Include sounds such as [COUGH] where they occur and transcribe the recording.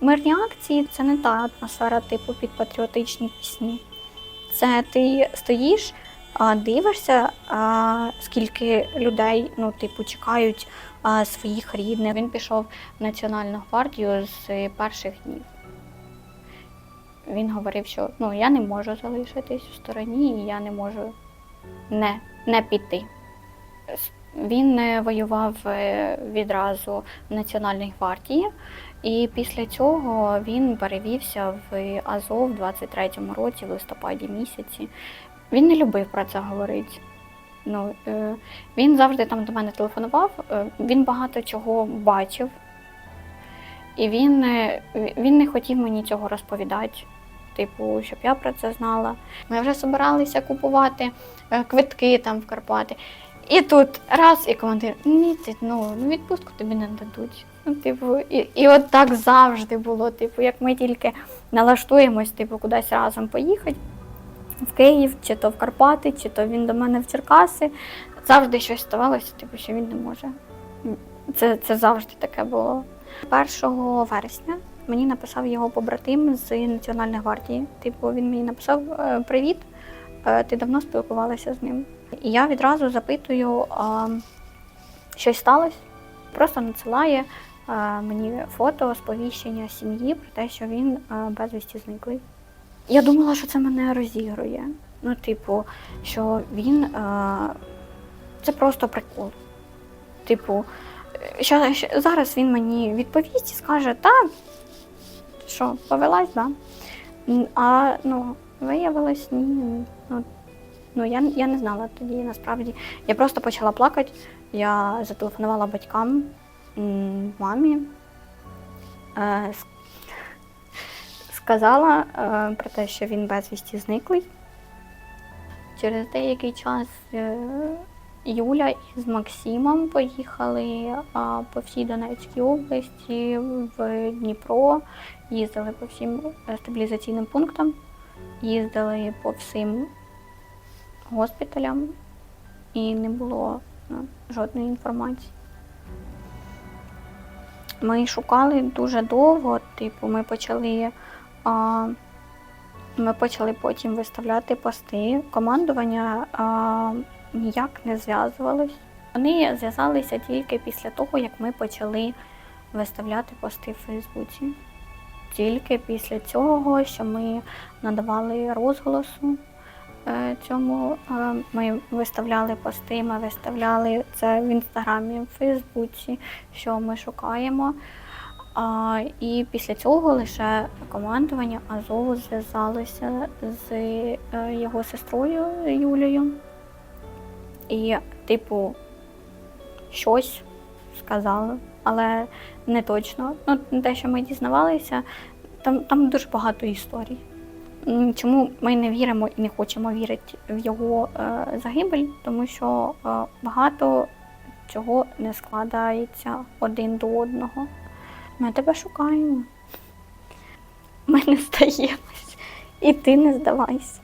Мирні акції це не та атмосфера типу під патріотичні пісні. Це ти стоїш, дивишся, скільки людей ну, типу, чекають своїх рідних. Він пішов в Національну гвардію з перших днів. Він говорив, що ну, я не можу залишитись у стороні, і я не можу не, не піти. Він воював е, відразу в Національній гвардії, і після цього він перевівся в Азов у 23-му році, в листопаді місяці. Він не любив про це говорити. Ну, е, він завжди там до мене телефонував, е, він багато чого бачив, і він, він не хотів мені цього розповідати. Типу, щоб я про це знала. Ми вже збиралися купувати квитки там в Карпати. І тут раз, і командир, ні, ти, ну, ну, відпустку тобі не дадуть. Ну, типу, і, і от так завжди було. Типу, як ми тільки налаштуємось, типу, кудись разом поїхати в Київ, чи то в Карпати, чи то він до мене в Черкаси. Завжди щось ставалося, типу, що він не може. Це, це завжди таке було. 1 вересня мені написав його побратим з Національної гвардії. Типу, він мені написав «Е, Привіт, е, ти давно спілкувалася з ним. І я відразу запитую, а, щось сталося. Просто надсилає а, мені фото сповіщення сім'ї про те, що він а, безвісті зниклий. Я думала, що це мене розігрує. Ну, типу, що він а, це просто прикол. Типу, що, що- зараз він мені відповість і скаже, та що, повелась, да? А ну, виявилось, ні. Ну, Ну, я, я не знала тоді насправді. Я просто почала плакати. Я зателефонувала батькам, мамі, е, сказала е, про те, що він безвісті зниклий. Через деякий час е, Юля із Максимом поїхали а, по всій Донецькій області, в Дніпро, їздили по всім е, стабілізаційним пунктам, їздили по всім госпіталям і не було ну, жодної інформації. Ми шукали дуже довго, типу, ми почали, а, ми почали потім виставляти пости. Командування а, ніяк не зв'язувалось. Вони зв'язалися тільки після того, як ми почали виставляти пости в Фейсбуці. Тільки після цього, що ми надавали розголосу е, цьому. е, Ми виставляли пости, ми виставляли це в інстаграмі, в Фейсбуці, що ми шукаємо. А, і після цього лише командування Азову зв'язалося з е, його сестрою Юлією. І, типу, щось сказали, але не точно. Ну, те, що ми дізнавалися, там, там дуже багато історій. Чому ми не віримо і не хочемо вірити в його е, загибель? Тому що е, багато чого не складається один до одного. Ми тебе шукаємо. Ми не [LAUGHS] здаємось. І ти не здавайся.